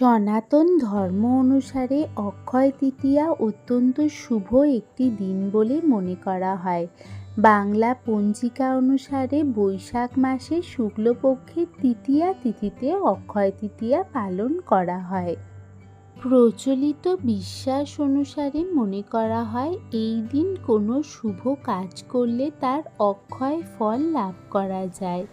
সনাতন ধর্ম অনুসারে অক্ষয় তৃতীয়া অত্যন্ত শুভ একটি দিন বলে মনে করা হয়। বাংলা পঞ্জিকা অনুসারে বৈশাখ মাসে শুক্লপক্ষের তৃতীয়া তিথিতে অক্ষয় তৃতীয়া পালন করা হয়। প্রচলিত বিশ্বাস অনুসারে মনে করা হয়, এই দিন কোনো শুভ কাজ করলে তার অক্ষয় ফল লাভ করা যায়।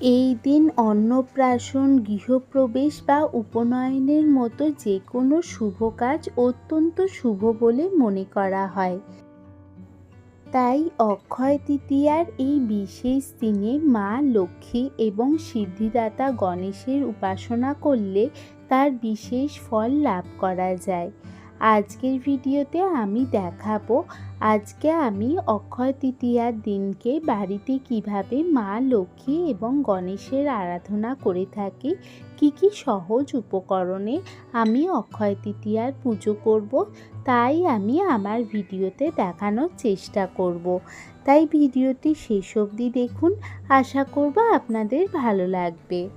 এই দিন অন্নপ্রাশন, গৃহপ্রবেশ বা উপনয়নের মতো যে কোনো শুভ কাজ অত্যন্ত শুভ বলে মনে করা হয়। তাই অক্ষয় তৃতীয়ার এই বিশেষ দিনে মা লক্ষ্মী এবং সিদ্ধিদাতা গণেশের উপাসনা করলে তার বিশেষ ফল লাভ করা যায়। আজকের ভিডিওতে আমি দেখাবো আজকে আমি অক্ষয় তৃতীয়ার দিনকে বাড়িতে কীভাবে মা লক্ষ্মী এবং গণেশের আরাধনা করে থাকি, কি কি সহজ উপকরণে আমি অক্ষয় তৃতীয়ার পুজো করব, তাই আমি আমার ভিডিওতে দেখানোর চেষ্টা করব। তাই ভিডিওটি শেষ অবধি দেখুন, আশা করব আপনাদের ভালো লাগবে।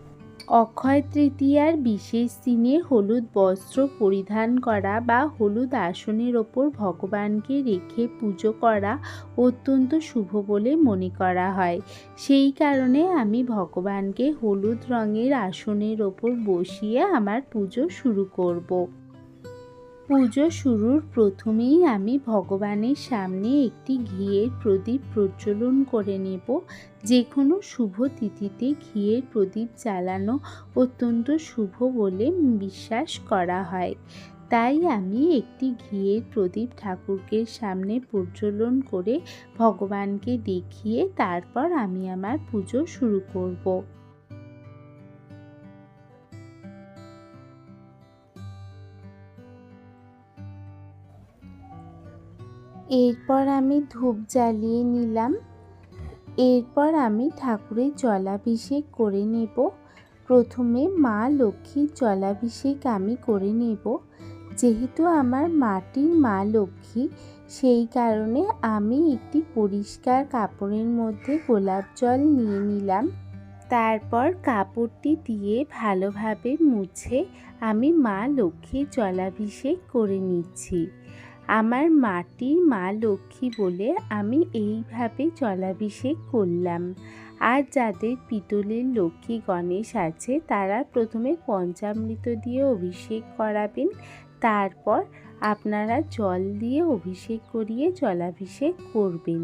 অক্ষয় তৃতীয়ার বিশেষ দিনে হলুদ বস্ত্র পরিধান করা বা হলুদ আসনের ওপর ভগবানকে রেখে পুজো করা অত্যন্ত শুভ বলে মনে করা হয়। সেই কারণে আমি ভগবানকে হলুদ রঙের আসনের ওপর বসিয়ে আমার পুজো শুরু করব। পুজো শুরুর প্রথমেই আমি ভগবানের সামনে একটি ঘিয়ের প্রদীপ প্রজ্বলন করে নেব। যে কোনো শুভ তিথিতে ঘিয়ের প্রদীপ জ্বালানো অত্যন্ত শুভ বলে বিশ্বাস করা হয়। তাই আমি একটি ঘিয়ের প্রদীপ ঠাকুরকে সামনে প্রজ্বলন করে ভগবানকে দেখিয়ে তারপর আমি আমার পুজো শুরু করব। এরপর আমি ধূপ জ্বালিয়ে নিলাম। এরপর আমি ঠাকুরের জলাভিষেক করে নেব। প্রথমে মা লক্ষ্মীর জলাভিষেক আমি করে নেব। যেহেতু আমার মাটির মা লক্ষ্মী, সেই কারণে আমি একটি পরিষ্কার কাপড়ের মধ্যে গোলাপ জল নিয়ে নিলাম। তারপর কাপড়টি দিয়ে ভালোভাবে মুছে আমি মা লক্ষ্মীর জলাভিষেক করে নিচ্ছি। আমার মাটি মা লক্ষ্মী বলে আমি এইভাবে জলাভিষেক করলাম। আর যাদের পিতলের লক্ষ্মী গণেশ আছে, তারা প্রথমে পঞ্চামৃত দিয়ে অভিষেক করাবেন। তারপর আপনারা জল দিয়ে অভিষেক করিয়ে জলাভিষেক করবেন।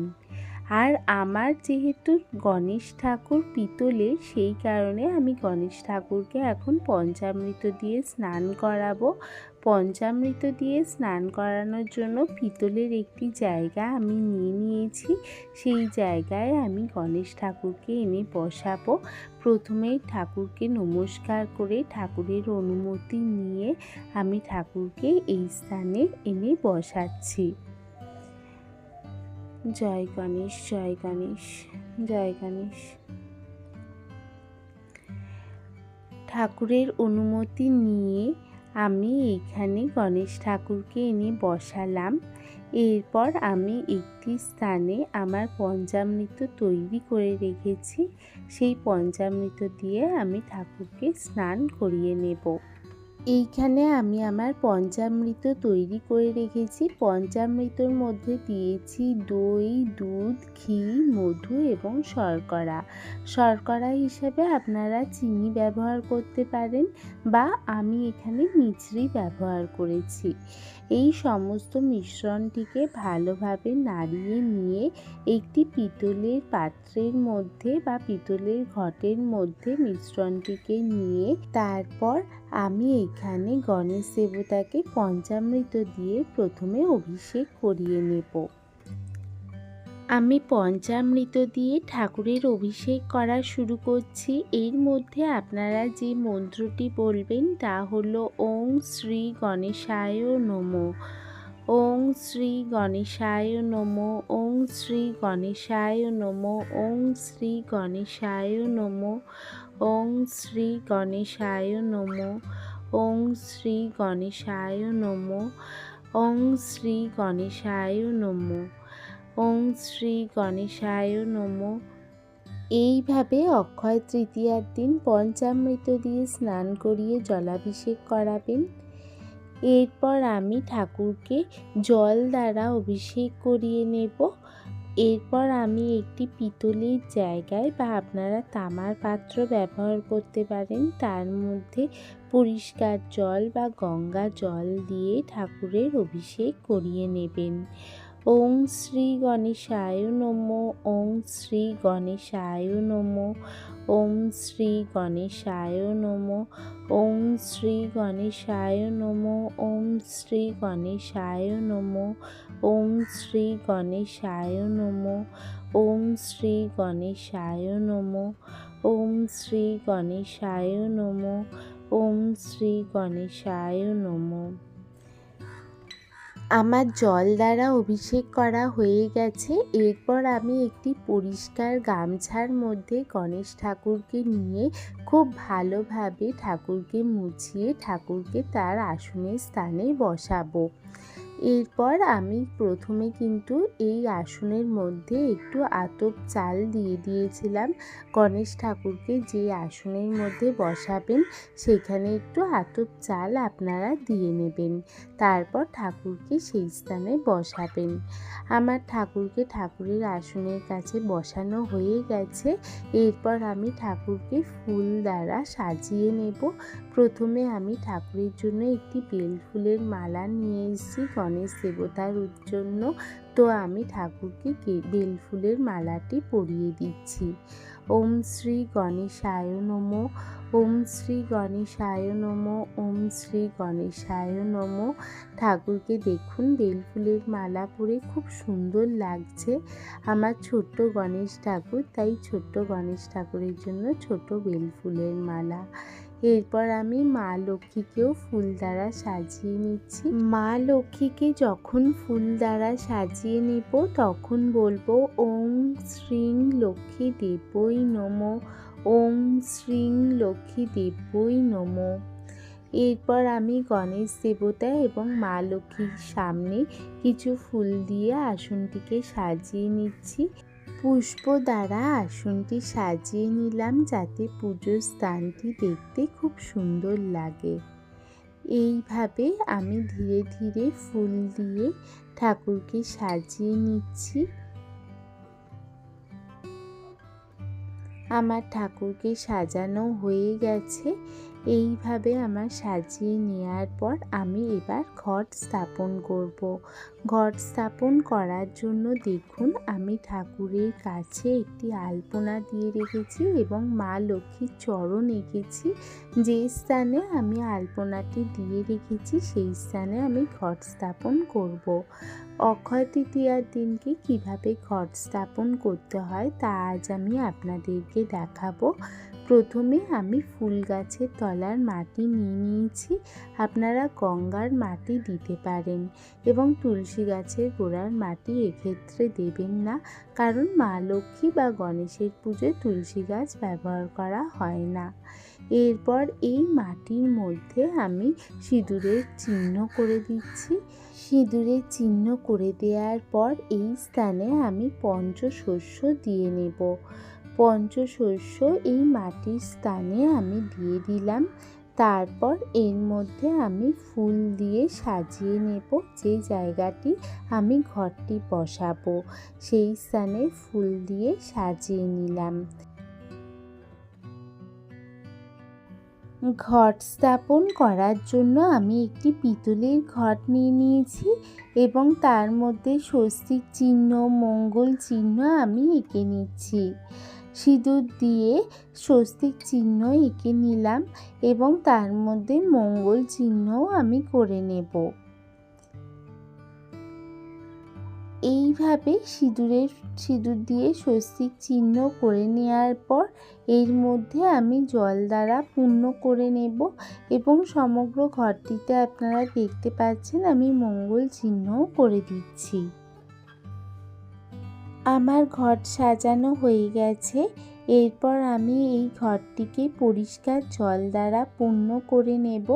আর আমার যেহেতু গণেশ ঠাকুর পিতলে সেই কারণে আমি গণেশ ঠাকুরকে এখন পঞ্চামৃত দিয়ে স্নান করাবো। পঞ্চামৃত দিয়ে স্নান করানোর জন্য পিতলের একটি জায়গা আমি নিয়ে নিয়েছি। সেই জায়গায় আমি গণেশ ঠাকুরকে এনে বসাবো। প্রথমেই ঠাকুরকে নমস্কার করে ঠাকুরের অনুমতি নিয়ে আমি ঠাকুরকে এই স্থানে এনে বসাচ্ছি। জয় গণেশ জয় গণেশ জয় গণেশ। ঠাকুরের অনুমতি নিয়ে আমি এখানে গণেশ ঠাকুরকে এনে বসালাম। এরপর আমি একটি স্থানে আমার পঞ্চামৃত তৈরি করে রেখেছি। সেই পঞ্চামৃত দিয়ে আমি ঠাকুরকে স্নান করিয়ে নেব। এইখানে আমি আমার পঞ্চামৃত তৈরি করে রেখেছি। পঞ্চামৃতর মধ্যে দিয়েছি দই, দুধ, ঘি, মধু এবং শর্করা। শর্করা হিসাবে আপনারা চিনি ব্যবহার করতে পারেন বা আমি এখানে মিছরি ব্যবহার করেছি। এই সমস্ত মিশ্রণটিকে ভালোভাবে নাড়িয়ে নিয়ে একটি পিতলের পাত্রের মধ্যে বা পিতলের ঘটের মধ্যে মিশ্রণটিকে নিয়ে তারপর আমি এখানে গণেশ দেবতাকে পঞ্চামৃত দিয়ে প্রথমে অভিষেক করিয়ে নেব। আমি পঞ্চামৃত দিয়ে ঠাকুরের অভিষেক করা শুরু করছি। এর মধ্যে আপনারা যে মন্ত্রটি বলবেন তা হলো ওং শ্রী গণেশায় নম। ওং শ্রী গণেশায় নম, ওং শ্রী গণেশায় নম, ওং শ্রী গণেশায় নম, ওং শ্রী গণেশায় নম, ওং শ্রী গণেশায় নম, ওং শ্রী গণেশায় নম। ওং শ্রী গণেশায় নম। এইভাবে অক্ষয় তৃতীয়ার দিন পঞ্চামৃত দিয়ে স্নান করিয়ে জলাভিষেক করাবেন। এরপর আমি ঠাকুরকে জল দ্বারা অভিষেক করিয়ে নেব। এরপর আমি একটি পিতলের জায়গায় বা আপনারা তামার পাত্র ব্যবহার করতে পারেন, তার মধ্যে পরিষ্কার জল বা গঙ্গা জল দিয়ে ঠাকুরের অভিষেক করিয়ে নেবেন। ওং শ্রী গণেশায় নম, ওং শ্রী গণেশায় নম ওম শ্রী গণেশায় নম ওম শ্রী গণেশায় নম ওম শ্রী গণেশায় নম ওম শ্রী গণেশায় নম ওম শ্রী গণেশায় নম ওম শ্রী গণেশায় নম ওম শ্রী গণেশায় নম। আমার জল দ্বারা অভিষেক করা হয়ে গেছে। এরপর আমি একটি পরিষ্কার গামছার মধ্যে গণেশ ঠাকুরকে নিয়ে খুব ভালোভাবে ঠাকুরকে মুছিয়ে ঠাকুরকে তার আসনের স্থানে বসাবো। এরপর আমি প্রথমে কিন্তু এই আসনের মধ্যে একটু আতপ চাল দিয়ে দিয়েছিলাম। গণেশ ঠাকুরকে যে আসনের মধ্যে বসাবেন, সেখানে একটু আতপ চাল আপনারা দিয়ে নেবেন। তারপর ঠাকুরকে সেই স্থানে বসাবেন। আমার ঠাকুরকে ঠাকুরের আসনের কাছে বসানো হয়ে গেছে। এরপর আমি ঠাকুরকে ফুল দ্বারা সাজিয়ে নেব। প্রথমে আমি ঠাকুরের জন্য একটি বেল ফুলের মালা নিয়ে এসেছি। গণেশ দেবতার জন্য তো আমি ঠাকুরকে বেল ফুলের মালাটি পরিয়ে দিচ্ছি। ওম শ্রী গণেশায় নম, ওম শ্রী গণেশায় নম, ওম শ্রী গণেশায় নম। ঠাকুরকে দেখুন, বেলফুলের মালা পরে খুব সুন্দর লাগছে। আমার ছোট্ট গণেশ ঠাকুর, তাই ছোট্ট গণেশ ঠাকুরের জন্য ছোট বেলফুলের মালা। এরপর আমি মা লক্ষ্মীকেও ফুল দ্বারা সাজিয়ে নিচ্ছি। মা লক্ষ্মীকে যখন ফুল দ্বারা সাজিয়ে নিব, তখন বলব, ওম শ্রীং লক্ষ্মী দেবই নম, ওম শ্রীং লক্ষ্মী দেবই নম। এরপর আমি গণেশ দেবতা এবং মা লক্ষ্মীর সামনে কিছু ফুল দিয়ে আসনটিকে সাজিয়ে নিচ্ছি। পুষ্প দ্বারা আসনটি সাজিয়ে নিলাম যাতে পুজোর স্থানটি দেখতে খুব সুন্দর লাগে। এইভাবে আমি ধীরে ধীরে ফুল দিয়ে ঠাকুরকে সাজিয়ে নিচ্ছি। আমার ঠাকুরকে সাজানো হয়ে গেছে। এইভাবে আমার সাজিয়ে নেওয়ার পর আমি এবার ঘট স্থাপন করব। ঘট স্থাপন করার জন্য দেখুন, আমি ঠাকুরের কাছে একটি আলপনা দিয়ে রেখেছি এবং মা লক্ষ্মীর চরণ এঁকেছি। যে স্থানে আমি আলপনাটি দিয়ে রেখেছি, সেই স্থানে আমি ঘট স্থাপন করব। অক্ষয় তৃতীয়ার দিনকে কীভাবে ঘট স্থাপন করতে হয়, তা আজ আমি আপনাদেরকে দেখাবো। প্রথমে আমি ফুল গাছের তলার মাটি নিয়ে নিয়েছি। আপনারা গঙ্গার মাটি দিতে পারেন এবং তুলসী গাছের গোড়ার মাটি এক্ষেত্রে দেবেন না, কারণ মা লক্ষ্মী বা গণেশের পুজোয় তুলসী গাছ ব্যবহার করা হয় না। এরপর এই মাটির মধ্যে আমি সিঁদুরের চিহ্ন করে দিচ্ছি। সিঁদুরের চিহ্ন করে দেওয়ার পর এই স্থানে আমি পঞ্চশস্য দিয়ে নেব। পঞ্চশস্য এই মাটির স্থানে আমি দিয়ে দিলাম। তারপর এর মধ্যে আমি ফুল দিয়ে সাজিয়ে নেব। যে জায়গাটি আমি ঘরটি বসাবো, সেই স্থানে ফুল দিয়ে সাজিয়ে নিলাম। ঘট স্থাপন করার জন্য আমি একটি পিতলের ঘট নিয়ে নিয়েছি এবং তার মধ্যে স্বস্তিক চিহ্ন, মঙ্গল চিহ্ন আমি এঁকে নিচ্ছি। সিঁদুর দিয়ে স্বস্তিক চিহ্ন এঁকে নিলাম এবং তার মধ্যে মঙ্গল চিহ্নও আমি করে নেব। এইভাবে সিঁদুরের, সিঁদুর দিয়ে স্বস্তিক চিহ্ন করে নেওয়ার পর এর মধ্যে আমি জল দ্বারা পূর্ণ করে নেব এবং সমগ্র ঘরটিতে আপনারা দেখতে পাচ্ছেন আমি মঙ্গল চিহ্নও করে দিচ্ছি। আমার ঘর সাজানো হয়ে গেছে। এরপর আমি এই ঘরটিকে পরিষ্কার জল দ্বারা পূর্ণ করে নেব।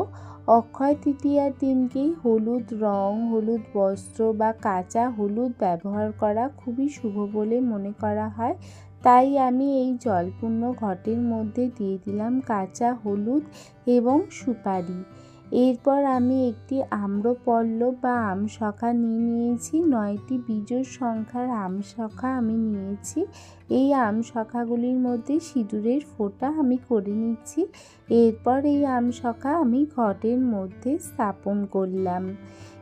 অক্ষয় তৃতীয়ার দিনকেই হলুদ রং, হলুদ বস্ত্র বা কাঁচা হলুদ ব্যবহার করা খুবই শুভ বলে মনে করা হয়। তাই আমি এই জলপূর্ণ ঘটের মধ্যে দিয়ে দিলাম কাঁচা হলুদ এবং সুপারি। এরপর আমি একটি আম্রপল্ল বা আম আমশখা নিয়ে নিয়েছি। নয়টি বিজোড় সংখ্যার আম আমশখা আমি নিয়েছি। এই আম আমশখাগুলির মধ্যে সিঁদুরের ফোঁটা আমি করে নিচ্ছি। এরপর এই আম আমশখা আমি ঘটের মধ্যে স্থাপন করলাম।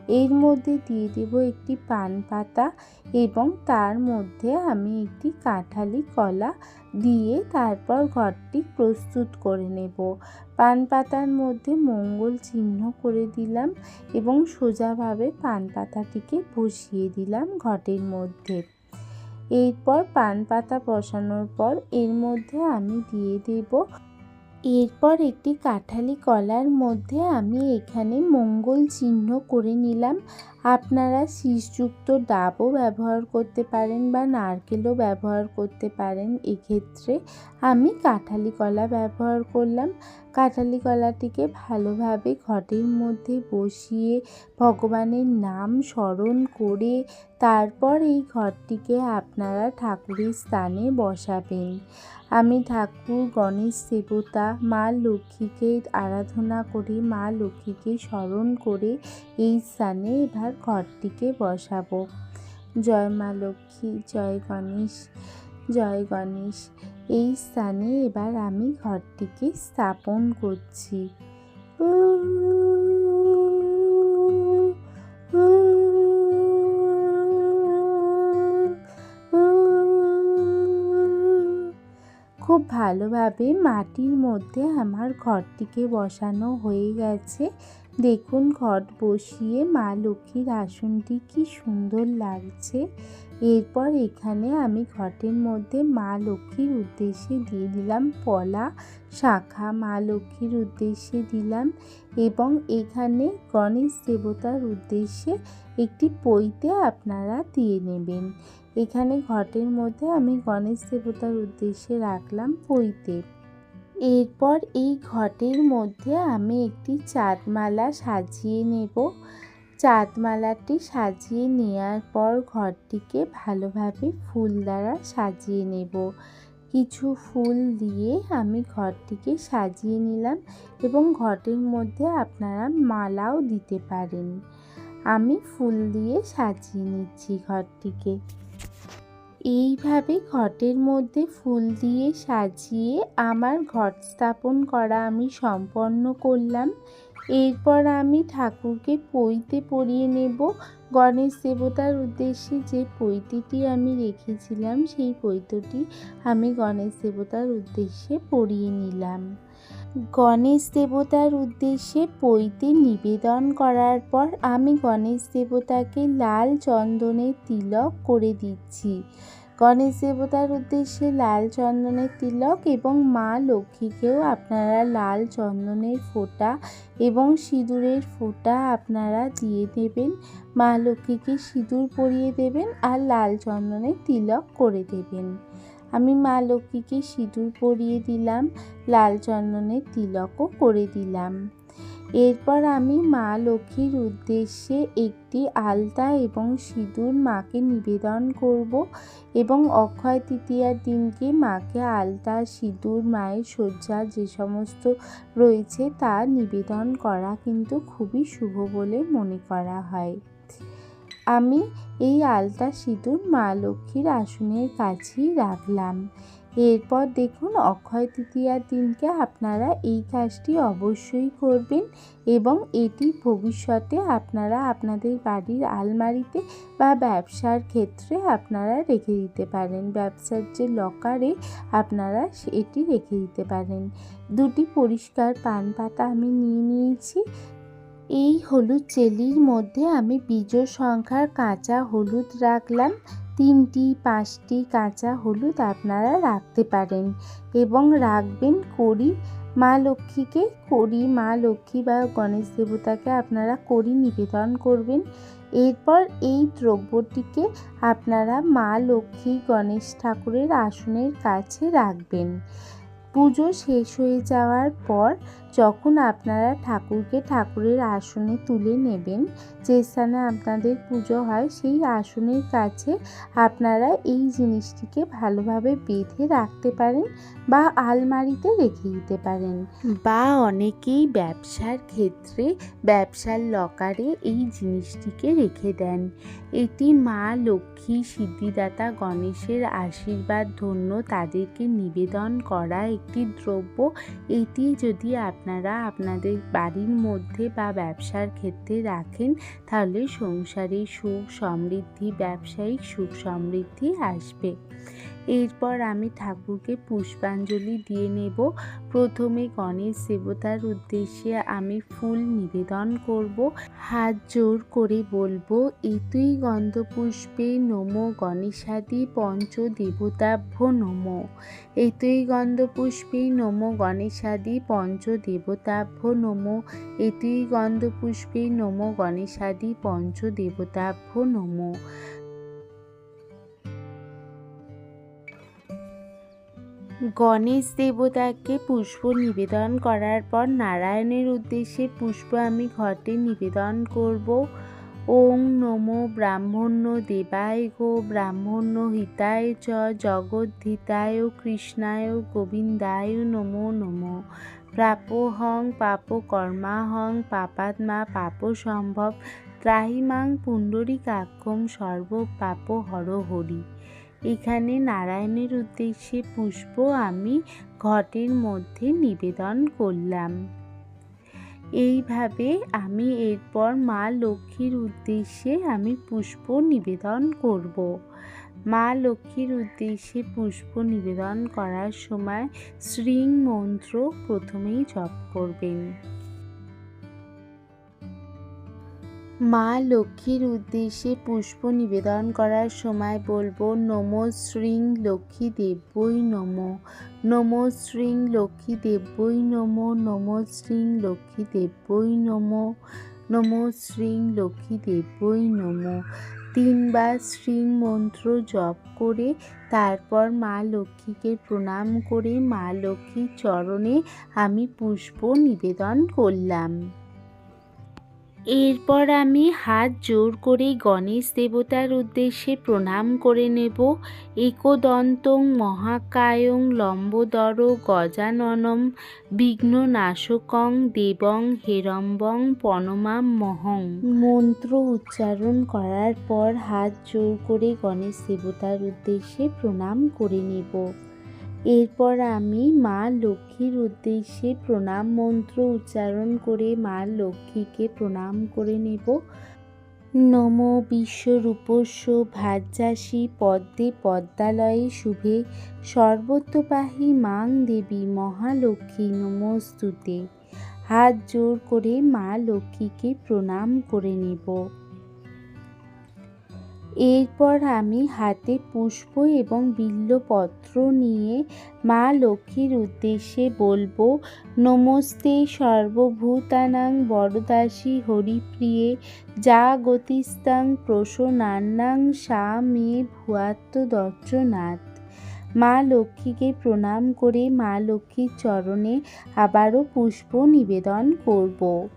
এর মধ্যে দিয়ে দেব একটি পান পাতা এবং তার মধ্যে আমি একটি কাঁঠালি কলা দিয়ে তারপর ঘরটি প্রস্তুত করে নেব। পান পাতার মধ্যে মঙ্গল চিহ্ন করে দিলাম এবং সোজাভাবে পান পাতাটিকে বসিয়ে দিলাম ঘটের মধ্যে। এরপর পান পাতা বসানোর পর এর মধ্যে আমি দিয়ে দেব এরপর একটি কাঠালি কলার মধ্যে আমি এখানে মঙ্গল চিহ্ন করে নিলাম। আপনারা শীষযুক্ত ডাবও ব্যবহার করতে পারেন বা নারকেলও ব্যবহার করতে পারেন। এক্ষেত্রে আমি কাঁঠালি কলা ব্যবহার করলাম। কাঁঠালি কলাটিকে ভালোভাবে ঘটের মধ্যে বসিয়ে ভগবানের নাম স্মরণ করে তারপর এই ঘরটিকে আপনারা ঠাকুরের স্থানে বসাবেন। আমি ঠাকুর, গণেশ দেবতা, মা লক্ষ্মীকে আরাধনা করে, মা লক্ষ্মীকে স্মরণ করে এই স্থানে এবার ঘরটিকে বসাবো। জয় মা লক্ষ্মী, জয় গণেশ জয় গণেশ। এই স্থানে এবার আমি ঘরটিকে স্থাপন করছি। খুব ভালোভাবে মাটির মধ্যে আমার ঘরটিকে বসানো হয়ে গেছে। দেখুন ঘট বসিয়ে মা লক্ষ্মীর আসনটি কি সুন্দর লাগছে। এরপর এখানে আমি ঘটের মধ্যে মা লক্ষ্মীর উদ্দেশ্যে দিয়ে দিলাম পলা শাখা। মা লক্ষ্মীর উদ্দেশ্যে দিলাম এবং এখানে গণেশ দেবতার উদ্দেশ্যে একটি পইতে আপনারা দিয়ে নেবেন। এখানে ঘটের মধ্যে আমি গণেশ দেবতার উদ্দেশ্যে রাখলাম পইতে এরপর এই ঘটের মধ্যে আমি একটি চাঁদমালা সাজিয়ে নেব। চাঁদমালাটি সাজিয়ে নেওয়ার পর ঘরটিকে ভালোভাবে ফুল দ্বারা সাজিয়ে নেব। কিছু ফুল দিয়ে আমি ঘরটিকে সাজিয়ে নিলাম এবং ঘটের মধ্যে আপনারা মালাও দিতে পারেন। আমি ফুল দিয়ে সাজিয়ে নিচ্ছি ঘরটিকে। এইভাবে ঘটের মধ্যে ফুল দিয়ে সাজিয়ে আমার ঘট স্থাপন করা আমি সম্পন্ন করলাম। এরপর আমি ঠাকুরকে পইতে পরিয়ে নেব। গণেশ দেবতার উদ্দেশ্যে যে পৈতিটি আমি রেখেছিলাম, সেই পৈতটি আমি গণেশ দেবতার উদ্দেশ্যে পরিয়ে নিলাম। গণেশ দেবতার উদ্দেশ্যে পৈতে নিবেদন করার পর আমি গণেশ দেবতাকে লাল চন্দনের তিলক করে দিচ্ছি। গণেশ দেবতার উদ্দেশ্যে লাল চন্দনের তিলক এবং মা লক্ষ্মীকেও আপনারা লাল চন্দনের ফোঁটা এবং সিঁদুরের ফোঁটা আপনারা দিয়ে দেবেন। মা লক্ষ্মীকে সিঁদুর পরিয়ে দেবেন আর লাল চন্দনের তিলক করে দেবেন। আমি মা লক্ষ্মীকে সিঁদুর পরিয়ে দিলাম, লাল চন্দনের তিলকও করে দিলাম। এরপর আমি মা লক্ষ্মীর উদ্দেশ্যে একটি আলতা এবং সিঁদুর মাকে নিবেদন করব এবং অক্ষয় তৃতীয়ার দিনকে মাকে আলতা, সিঁদুর, মায়ের শয্যা যে সমস্ত রয়েছে তা নিবেদন করা কিন্তু খুবই শুভ বলে মনে করা হয়। আমি এই আলতা, সিঁদুর মা লক্ষ্মীর আসনের কাছেই রাখলাম। এরপর দেখুন অক্ষয় তৃতীয়ার দিনকে আপনারা এই কাজটি অবশ্যই করবেন এবং এটি ভবিষ্যতে আপনারা আপনাদের বাড়ির আলমারিতে বা ব্যবসার ক্ষেত্রে আপনারা রেখে দিতে পারেন। ব্যবসার যে লকারে আপনারা এটি রেখে দিতে পারেন। দুটি পরিষ্কার পান পাতা আমি নিয়ে নিয়েছি। এই হলুদ চেলির মধ্যে আমি বীজ সংখ্যার কাঁচা হলুদ রাখলাম। তিনটি, পাঁচটি কাঁচা হলুদ আপনারা রাখতে পারেন এবং রাখবেন করি মা লক্ষ্মীকে কড়ি, মা লক্ষ্মী বা গণেশ দেবতাকে আপনারা করি নিবেদন করবেন। এরপর এই দ্রব্যটিকে আপনারা মা লক্ষ্মী, গণেশ ঠাকুরের আসনের কাছে রাখবেন। পুজো শেষ হয়ে যাওয়ার পর যখন আপনারা ঠাকুরকে ঠাকুরের আসনে তুলে নেবেন, যে স্থানে আপনাদের পুজো হয়, সেই আসনের কাছে আপনারা এই জিনিসটিকে ভালোভাবে বেঁধে রাখতে পারেন বা আলমারিতে রেখে দিতে পারেন। বা অনেকেই ব্যবসার ক্ষেত্রে ব্যবসার লকারে এই জিনিসটিকে রেখে দেন। এটি মা লক্ষ্মী, সিদ্ধিদাতা গণেশের আশীর্বাদ, ধন্য তাদেরকে নিবেদন করা একটি দ্রব্য। এটি যদি আপনারা আপনাদের বাড়ির মধ্যে বা ব্যবসার ক্ষেত্রে রাখেন, তাহলে সংসারে সুখ সমৃদ্ধি, ব্যবসায়িক সুখ সমৃদ্ধি আসবে। এরপর আমি ঠাকুরকে পুষ্পাঞ্জলি দিয়ে নেব। প্রথমে গণেশ দেবতার উদ্দেশ্যে আমি ফুল নিবেদন করব। হাত জোর করে বলব, এতুই গন্ধপুষ্পে নমো গণেশাদি পঞ্চ দেবতাভ্য নমো। এতুই গন্ধপুষ্পে নমো গণেশাদি পঞ্চ দেবতাভ্য নমো। এতুই গন্ধপুষ্পে নমো গণেশাদি পঞ্চ দেবতাভ্য নমো। গণেশ দেবতাকে পুষ্প নিবেদন করার পর নারায়ণের উদ্দেশ্যে পুষ্প আমি ঘটে নিবেদন করব। ওং নমো ব্রাহ্মণ্য দেবায় গো, ব্রাহ্মণ্য হিতায় চ জগদ্ধিতায় কৃষ্ণায় গোবিন্দায় নমো নমো। প্রাপহং পাপ কর্মাহং পাপাত্মা পাপ সম্ভব। ত্রাহিমাং পুণ্ডরিকাক্ষম সর্ব পাপ হর হরি। এখানে নারায়ণের উদ্দেশ্যে পুষ্প আমি ঘটের মধ্যে নিবেদন করলাম। এইভাবে আমি এরপর মা লক্ষ্মীর উদ্দেশ্যে আমি পুষ্প নিবেদন করব। মা লক্ষ্মীর উদ্দেশ্যে পুষ্প নিবেদন করার সময় শ্রীং মন্ত্র প্রথমেই জপ করবেন। মা লক্ষ্মীর উদ্দেশ্যে পুষ্প নিবেদন করার সময় বলব, নম শ্রীং লক্ষ্মী দেব্যই নম নম শ্রীং লক্ষ্মী দেব্যই নম নম শ্রীং লক্ষ্মী দেব্যই নম নম শ্রীং লক্ষ্মী দেব্যই নম। তিনবার শ্রী মন্ত্র জপ করে তারপর মা লক্ষ্মীকে প্রণাম করে মা লক্ষ্মীর চরণে আমি পুষ্প নিবেদন করলাম। এরপর আমি হাত জোর করে গণেশ দেবতার উদ্দেশ্যে প্রণাম করে নেব। একদন্তং মহাকায়ং লম্বদর গজাননম বিঘ্ননাশকং দেবং হেরম্বং পনমাম মহং। মন্ত্র উচ্চারণ করার পর হাত জোর করে গণেশ দেবতার উদ্দেশ্যে প্রণাম করে নেব। এরপর আমি মা লক্ষ্মীর উদ্দেশ্যে প্রণাম মন্ত্র উচ্চারণ করে মা লক্ষ্মীকে প্রণাম করে নেব। নম বিশ্বরূপস্য ভাজ্যাসী পদ্মে পদ্মালয়ে শুভে। সর্বত্রপাহী মাং দেবী মহালক্ষ্মী নমস্তুতে। হাত জোর করে মা লক্ষ্মীকে প্রণাম করে নেব। এরপর আমি হাতে পুষ্প এবং বিল্লপত্র নিয়ে মা লক্ষ্মীর উদ্দেশ্যে বলব, নমস্তে সর্বভূতানাং বরদাসী হরিপ্রিয়ে, যা গতিস্তাং প্রসনান্নাং সা মে ভুয়াত্মদর্শনাথ মা লক্ষ্মীকে প্রণাম করে মা লক্ষ্মীর চরণে আবারও পুষ্প নিবেদন করব।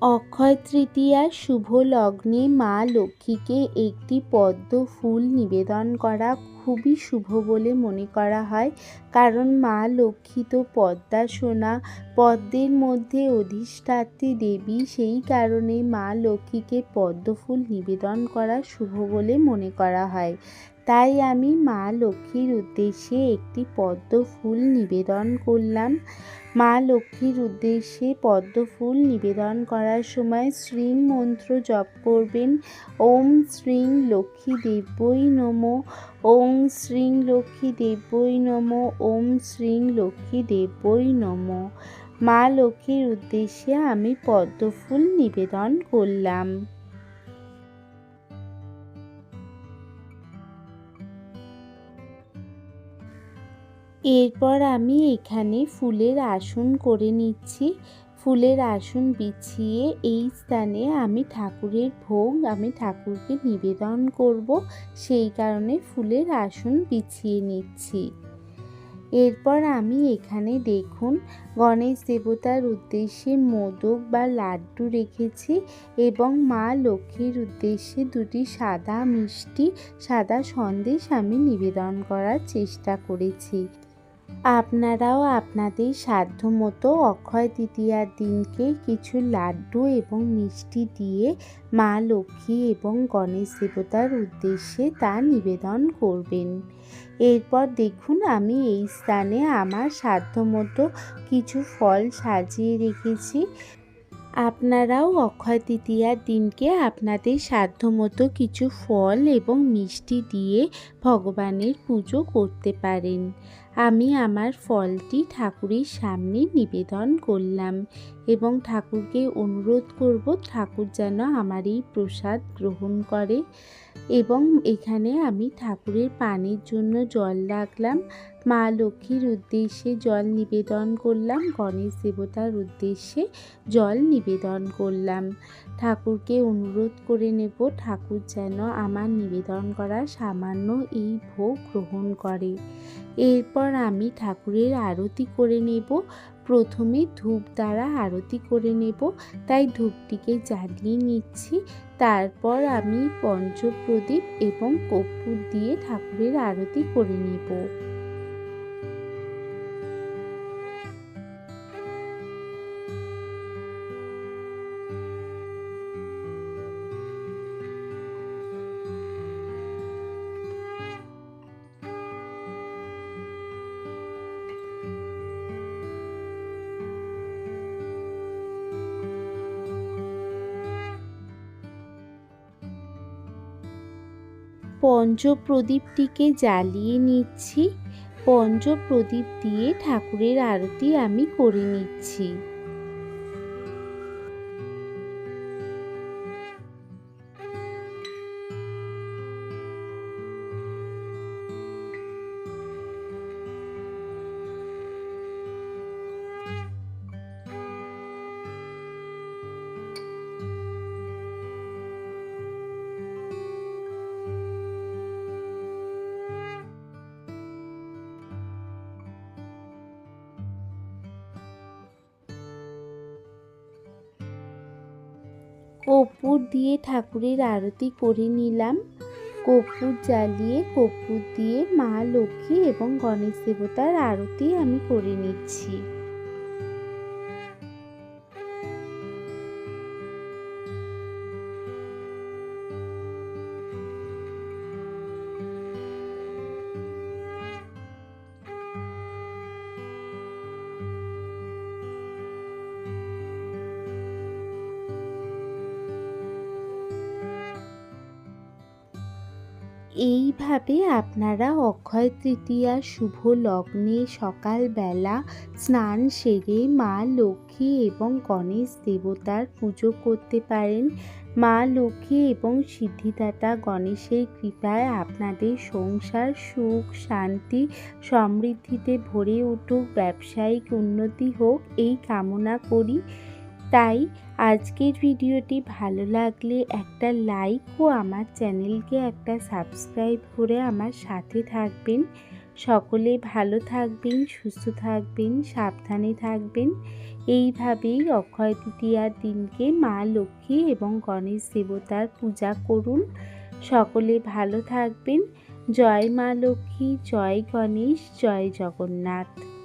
অক্ষয় তৃতীয়ার শুভ লগ্নে মা লক্ষ্মীকে একটি পদ্ম ফুল নিবেদন করা খুবই শুভ বলে মনে করা হয়। কারণ মা লক্ষ্মী তো পদ্মা সোনা, পদ্মের মধ্যে অধিষ্ঠাত্রী দেবী, সেই কারণে মা লক্ষ্মীকে পদ্ম ফুল নিবেদন করা শুভ বলে মনে করা হয়। তাই আমি মা লক্ষ্মীর উদ্দেশ্যে একটি পদ্ম ফুল নিবেদন করলাম। মা লক্ষ্মীর উদ্দেশ্যে পদ্ম ফুল নিবেদন করার সময় শ্রীং মন্ত্র জপ করবেন। ওম শ্রীং লক্ষ্মী দেব্যই নম। ওম শ্রীং লক্ষ্মী দেব্যই নম। ওম শ্রীং লক্ষ্মী দেব্যই নম। মা লক্ষ্মীর উদ্দেশ্যে আমি পদ্ম ফুল নিবেদন করলাম। এরপর আমি এখানে ফুলের আসন করে নিচ্ছি। ফুলের আসন বিছিয়ে এই স্থানে আমি ঠাকুরের ভোগ, আমি ঠাকুরকে নিবেদন করব। সেই কারণে ফুলের আসন বিছিয়ে নিচ্ছি। এরপর আমি এখানে দেখুন, গণেশ দেবতার উদ্দেশ্যে মোদক বা লাড্ডু রেখেছি এবং মা লক্ষ্মীর উদ্দেশ্যে দুটি সাদা মিষ্টি, সাদা সন্দেশ আমি নিবেদন করার চেষ্টা করেছি। আপনারাও আপনাদের সাধ্য মতো অক্ষয় তৃতীয়ার দিনকে কিছু লাড্ডু এবং মিষ্টি দিয়ে মা লক্ষ্মী এবং গণেশ দেবতার উদ্দেশ্যে তা নিবেদন করবেন। এরপর দেখুন, আমি এই স্থানে আমার সাধ্য মতো কিছু ফল সাজিয়ে রেখেছি। আপনারাও অক্ষয় তৃতীয়ার দিনকে আপনাদের সাধ্যমতো কিছু ফল এবং মিষ্টি দিয়ে ভগবানের পুজো করতে পারেন। আমি আমার ফলটি ঠাকুরের সামনে নিবেদন করলাম এবং ঠাকুরকে অনুরোধ করব, ঠাকুর যেন আমার এই প্রসাদ গ্রহণ করে। এবং এখানে আমি ঠাকুরের পানির জন্য জল রাখলাম। মা লক্ষ্মীর উদ্দেশ্যে জল নিবেদন করলাম, গণেশ দেবতার উদ্দেশ্যে জল নিবেদন করলাম। ঠাকুরকে অনুরোধ করে নেব, ঠাকুর যেন আমার নিবেদন করা সামান্য এই ভোগ গ্রহণ করে। এরপর আমি ঠাকুরের আরতি করে নেব, প্রথমে ধূপ দ্বারা আরতি করে নেব, তাই ধূপটিকে জ্বালিয়ে নিচ্ছি। তারপর আমি পঞ্চপ্রদীপ এবং কর্পূর দিয়ে ঠাকুরের আরতি করে নেব। পঞ্চপ্রদীপটিকে জ্বালিয়ে নিচ্ছি। পঞ্চপ্রদীপ দিয়ে ঠাকুরের আরতি আমি করে নিচ্ছি। কর্পূর দিয়ে ঠাকুরের আরতি করে নিলাম। কর্পূর জ্বালিয়ে, কর্পূর দিয়ে মা লক্ষ্মী এবং গণেশ দেবতার আরতি আমি করে নিচ্ছি। এইভাবে আপনারা অক্ষয় তৃতীয়া, শুভ লগ্নে, সকালবেলা স্নান সেরে মা লক্ষ্মী এবং গণেশ দেবতার পুজো করতে পারেন। মা লক্ষ্মী এবং সিদ্ধিদাতা গণেশের কৃপায় আপনাদের সংসার সুখ, শান্তি, সমৃদ্ধিতে ভরে উঠুক, ব্যবসায়িক উন্নতি হোক, এই কামনা করি। তাই আজকের ভিডিওটি ভালো লাগলে একটা লাইক ও আমার চ্যানেলকে একটা সাবস্ক্রাইব করে আমার সাথে থাকবেন। সকলে ভালো থাকবেন, সুস্থ থাকবেন, সাবধানে থাকবেন। এইভাবেই অক্ষয় তৃতীয়ার দিনকে মা লক্ষ্মী এবং গণেশ দেবতার পূজা করুন। সকলে ভালো থাকবেন। জয় মা লক্ষ্মী, জয় গণেশ, জয় জগন্নাথ।